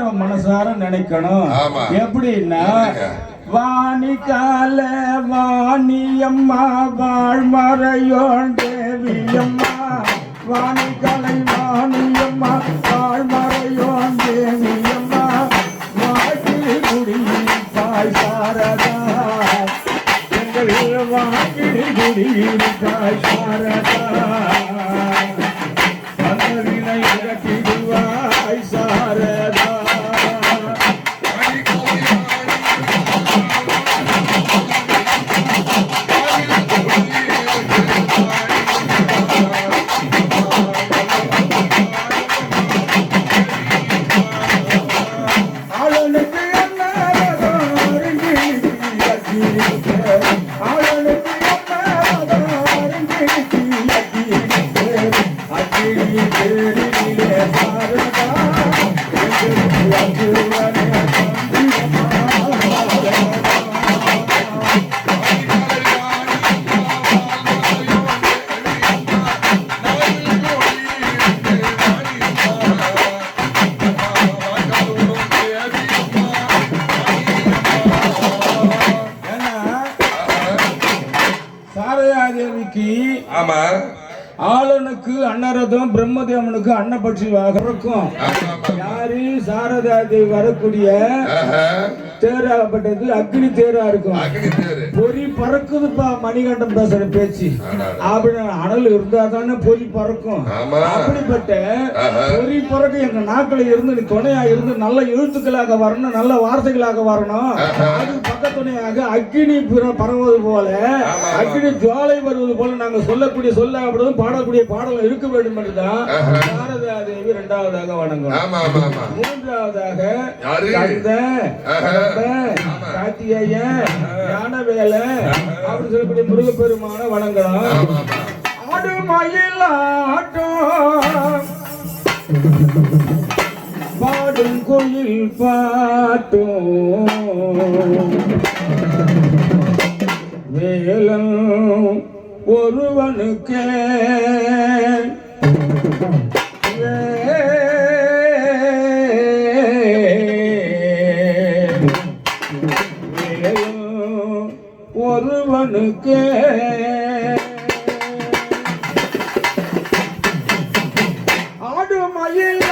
மனசார நினைக்கணும். எப்படின்னா? வாணி கால வாணியம்மா வாழ்மறையோன் தேவியம்மா. வாணி கலை வாணியம்மா வாழ்மறையோன் தேவியம்மா. வாக்கில் குடியிருப்பாய் சாரதா எங்கள் வாக்கில் குடியிருப்பாய் சாரதா அசுரனே தந்திரமா. ஆமா ஆளனுக்கு அன்னரதம் பிரம்மதேவனுக்கு அன்னபட்சிவாக இருக்கும். யாரு சாரதாதேவி வரக்கூடிய ஆஹா. தேராகப்பட்டது அக்னி தேரா இருக்கும். பொறி பறக்குதுப்பா மணிகண்டம் பேசுற பேச்சு ஆடா. அப்படின்னு அனல் இருந்தா தானே பொறி பறக்கும். அப்படிப்பட்ட. பொறி பறக்க எங்க நாக்கில இருந்து நீ துணையா இருந்து நல்ல எழுத்துக்களாக வரணும் நல்ல வார்த்தைகளாக வரணும். அதுக்கு பக்கத்துணையாக அக்னி பரவுவது போல. அக்னி ஜுவாலை வருவது போல நாங்க சொல்லக்கூடிய சொல்ல அப்படிதான் பாடக்கூடிய பாடல் இருக்க வேண்டும் என்றுதான் ஆஹா. சாரதா தேவி இரண்டாவதாக வணங்கும் மூன்றாவதாக யாரு? கார்த்திகேயன், ஞானவேலை அப்படின்னு சொல்லக்கூடிய முருகப்பெருமான ஆமா ஆடு மயிலாட்டம் பாடும் கோயில் பாட்டும். வேலன் ஒருவனுக்கே ஒருவனுக்கே ஆடு மயில்